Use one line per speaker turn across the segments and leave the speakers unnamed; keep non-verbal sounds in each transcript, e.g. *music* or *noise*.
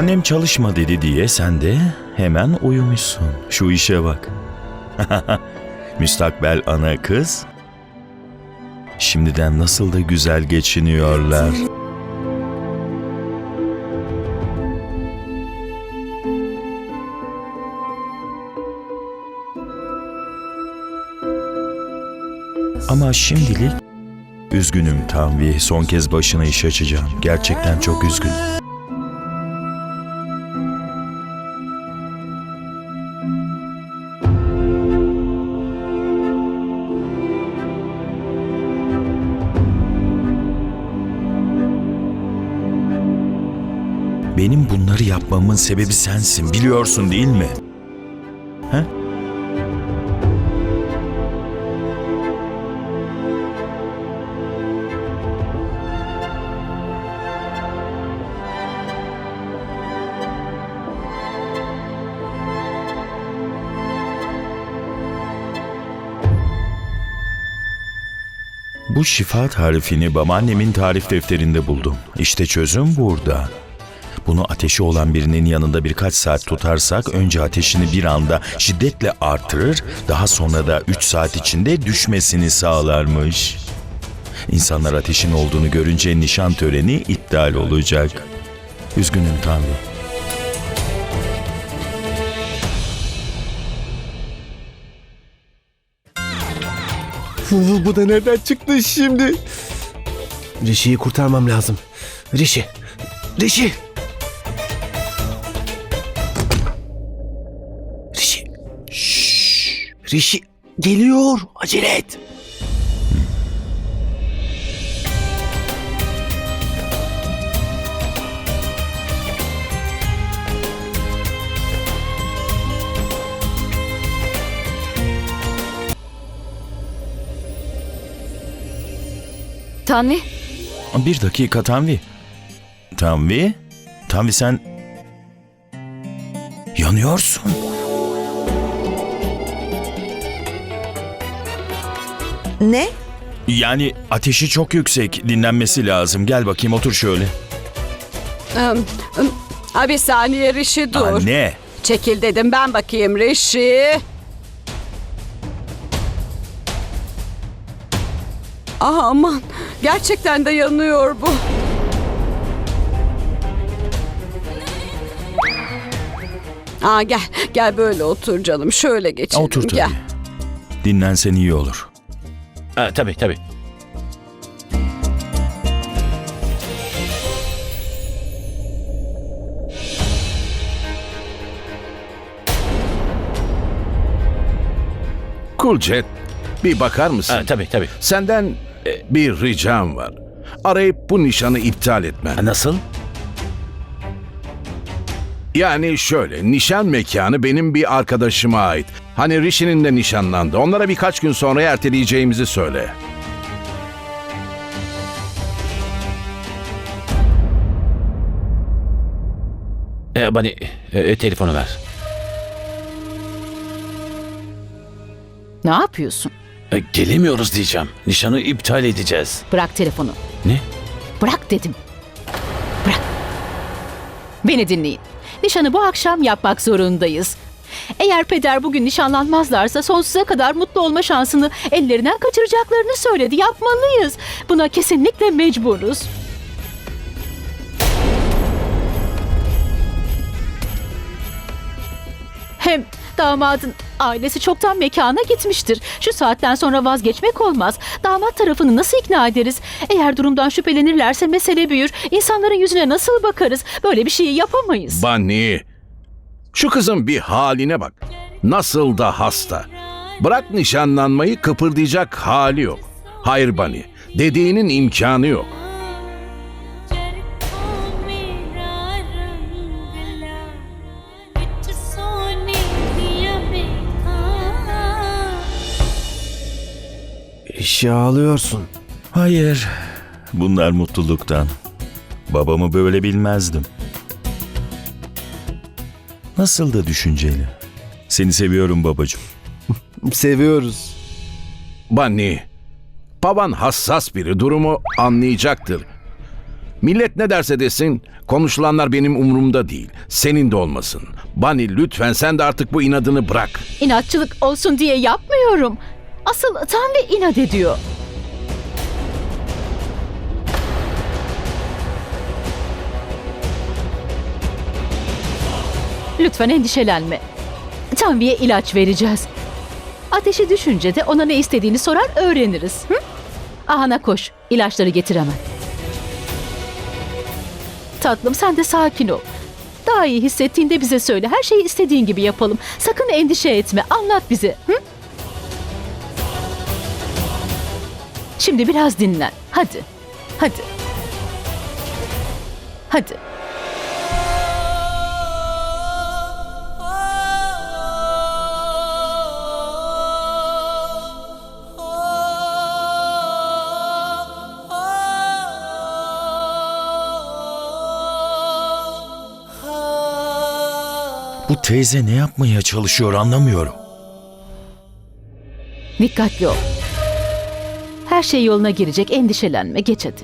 Annem çalışma dedi diye sen de hemen uyumuşsun. Şu işe bak. *laughs* Müstakbel ana kız. Şimdiden nasıl da güzel geçiniyorlar. Ama şimdilik üzgünüm Tanvi. Son kez başına iş açacağım. Gerçekten çok üzgünüm. Benim bunları yapmamın sebebi sensin. Biliyorsun değil mi? He? Bu şifa tarifini babaannemin tarif defterinde buldum. İşte çözüm burada. Bunu ateşi olan birinin yanında birkaç saat tutarsak önce ateşini bir anda şiddetle artırır, daha sonra da 3 saat içinde düşmesini sağlarmış. İnsanlar ateşin olduğunu görünce nişan töreni iptal olacak. Üzgünüm Tanrı.
Bu, bu da nereden çıktı şimdi? Rishi'yi kurtarmam lazım. Rishi! Rishi! Rishi geliyor. Acele et.
Tanvi,
Bir dakika Tanvi. Tanvi? Tanvi sen... Yanıyorsun.
Ne?
Yani ateşi çok yüksek. Dinlenmesi lazım. Gel bakayım otur şöyle.
bir saniye Rişi dur.
Anne.
Çekil dedim ben bakayım Rişi. Ah aman gerçekten de yanıyor bu. Aa gel gel böyle otur canım şöyle geçelim.
Otur tabii.
Gel.
Dinlensen iyi olur.
Ha, tabii tabii.
Kulcet, bir bakar mısın?
Ha, tabii tabii.
Senden e, bir ricam var. Arayıp bu nişanı iptal etmen.
Ha, Nasıl?
Yani şöyle, nişan mekanı benim bir arkadaşıma ait. Hani Rishi'nin de nişanlandı. Onlara birkaç gün sonra erteleyeceğimizi söyle.
Ee, bana e, e, telefonu ver.
Ne yapıyorsun?
E, gelemiyoruz diyeceğim. Nişanı iptal edeceğiz.
Bırak telefonu.
Ne?
Bırak dedim. Bırak. Beni dinleyin. Nişanı bu akşam yapmak zorundayız. Eğer peder bugün nişanlanmazlarsa sonsuza kadar mutlu olma şansını ellerinden kaçıracaklarını söyledi. Yapmalıyız. Buna kesinlikle mecburuz. Hem damadın ailesi çoktan mekana gitmiştir. Şu saatten sonra vazgeçmek olmaz. Damat tarafını nasıl ikna ederiz? Eğer durumdan şüphelenirlerse mesele büyür. İnsanların yüzüne nasıl bakarız? Böyle bir şeyi yapamayız.
Bani, şu kızın bir haline bak. Nasıl da hasta. Bırak nişanlanmayı kıpırdayacak hali yok. Hayır Bani, dediğinin imkanı yok.
İşe ağlıyorsun.
Hayır, bunlar mutluluktan. Babamı böyle bilmezdim. Nasıl da düşünceli. Seni seviyorum babacığım. *laughs*
Seviyoruz.
Bani, baban hassas biri durumu anlayacaktır. Millet ne derse desin, konuşulanlar benim umurumda değil. Senin de olmasın. Bani lütfen sen de artık bu inadını bırak.
İnatçılık olsun diye yapmıyorum. Asıl Tanvi inat ediyor. Lütfen endişelenme. Tanvi'ye ilaç vereceğiz. Ateşi düşünce de ona ne istediğini sorar öğreniriz. Hı? Ahana koş. İlaçları getir hemen. Tatlım sen de sakin ol. Daha iyi hissettiğinde bize söyle. Her şeyi istediğin gibi yapalım. Sakın endişe etme. Anlat bize. Hı? Şimdi biraz dinlen. Hadi. Hadi. Hadi.
Bu teyze ne yapmaya çalışıyor anlamıyorum.
Dikkatli ol. Her şey yoluna girecek. Endişelenme. Geç hadi.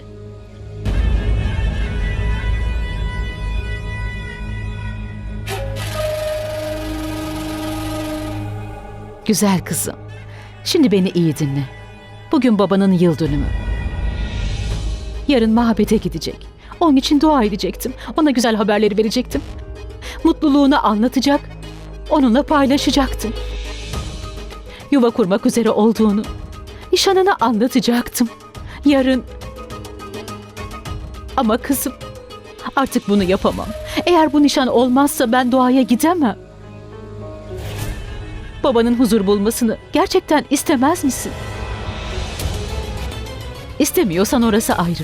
Güzel kızım. Şimdi beni iyi dinle. Bugün babanın yıl dönümü. Yarın mabede gidecek. Onun için dua edecektim. Ona güzel haberleri verecektim. Mutluluğunu anlatacak. Onunla paylaşacaktım yuva kurmak üzere olduğunu, nişanını anlatacaktım. Yarın... Ama kızım, artık bunu yapamam. Eğer bu nişan olmazsa ben doğaya gidemem. Babanın huzur bulmasını gerçekten istemez misin? İstemiyorsan orası ayrı.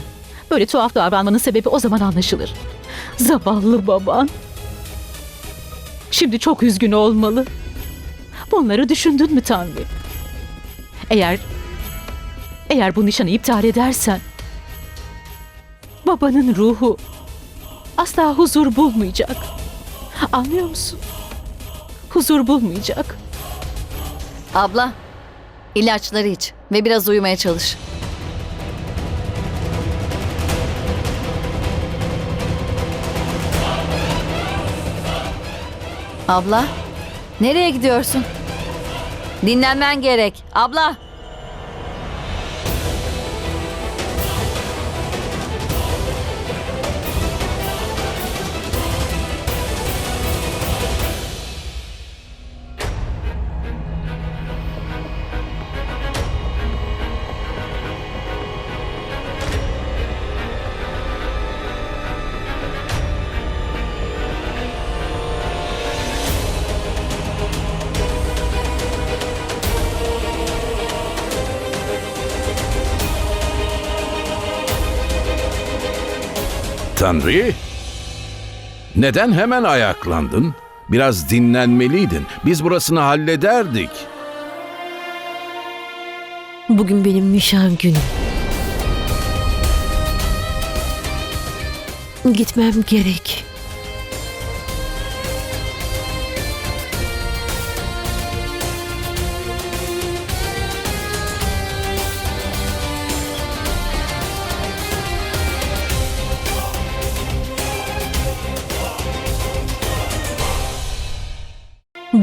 Böyle tuhaf davranmanın sebebi o zaman anlaşılır. Zavallı baban. Şimdi çok üzgün olmalı. Bunları düşündün mü Tanrı? Eğer eğer bu nişanı iptal edersen babanın ruhu asla huzur bulmayacak. Anlıyor musun? Huzur bulmayacak.
Abla, ilaçları iç ve biraz uyumaya çalış. Abla, nereye gidiyorsun? Dinlenmen gerek. Abla.
Tanrı, neden hemen ayaklandın? Biraz dinlenmeliydin. Biz burasını hallederdik.
Bugün benim nişan günüm. Gitmem gerek.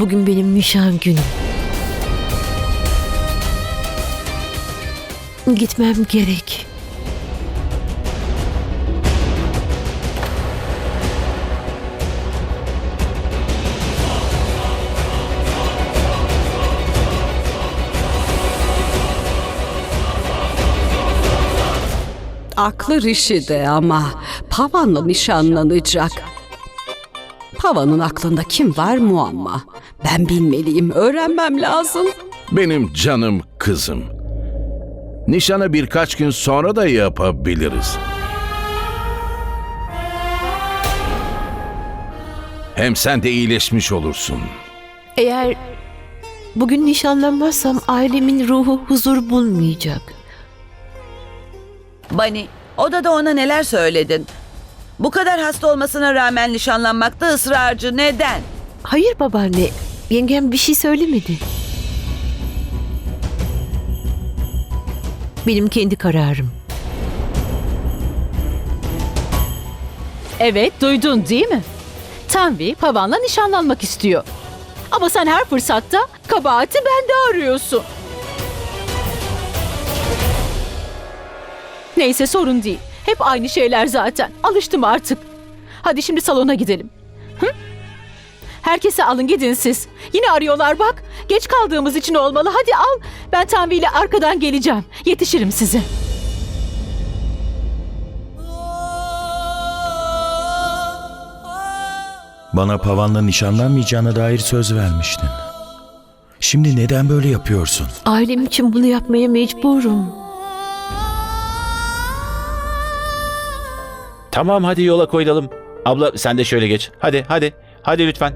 Bugün benim nişan günüm. Gitmem gerek.
Aklı Rishi'de ama Pavan'la nişanlanacak. Pavan'ın aklında kim var muamma. Ben bilmeliyim, öğrenmem lazım.
Benim canım kızım. Nişanı birkaç gün sonra da yapabiliriz. Hem sen de iyileşmiş olursun.
Eğer bugün nişanlanmazsam ailemin ruhu huzur bulmayacak.
Bani, odada ona neler söyledin? Bu kadar hasta olmasına rağmen nişanlanmakta ısrarcı. Neden?
Hayır babaanne, yengem bir şey söylemedi. Benim kendi kararım.
Evet duydun değil mi? Tanvi Pavan'la nişanlanmak istiyor. Ama sen her fırsatta kabahati bende arıyorsun. Neyse sorun değil. Hep aynı şeyler zaten. Alıştım artık. Hadi şimdi salona gidelim. Hı? Herkese alın gidin siz. Yine arıyorlar bak. Geç kaldığımız için olmalı. Hadi al. Ben Tanvi ile arkadan geleceğim. Yetişirim size.
Bana Pavan'la nişanlanmayacağına dair söz vermiştin. Şimdi neden böyle yapıyorsun?
Ailem için bunu yapmaya mecburum.
Tamam hadi yola koyulalım. Abla sen de şöyle geç. Hadi hadi. Hadi lütfen.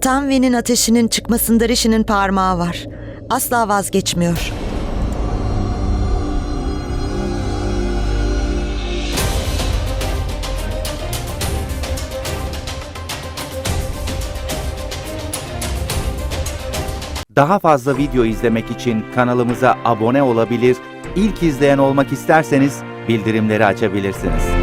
Tanvi'nin ateşinin çıkmasında Rishi'nin parmağı var. Asla vazgeçmiyor.
Daha fazla video izlemek için kanalımıza abone olabilir, ilk izleyen olmak isterseniz bildirimleri açabilirsiniz.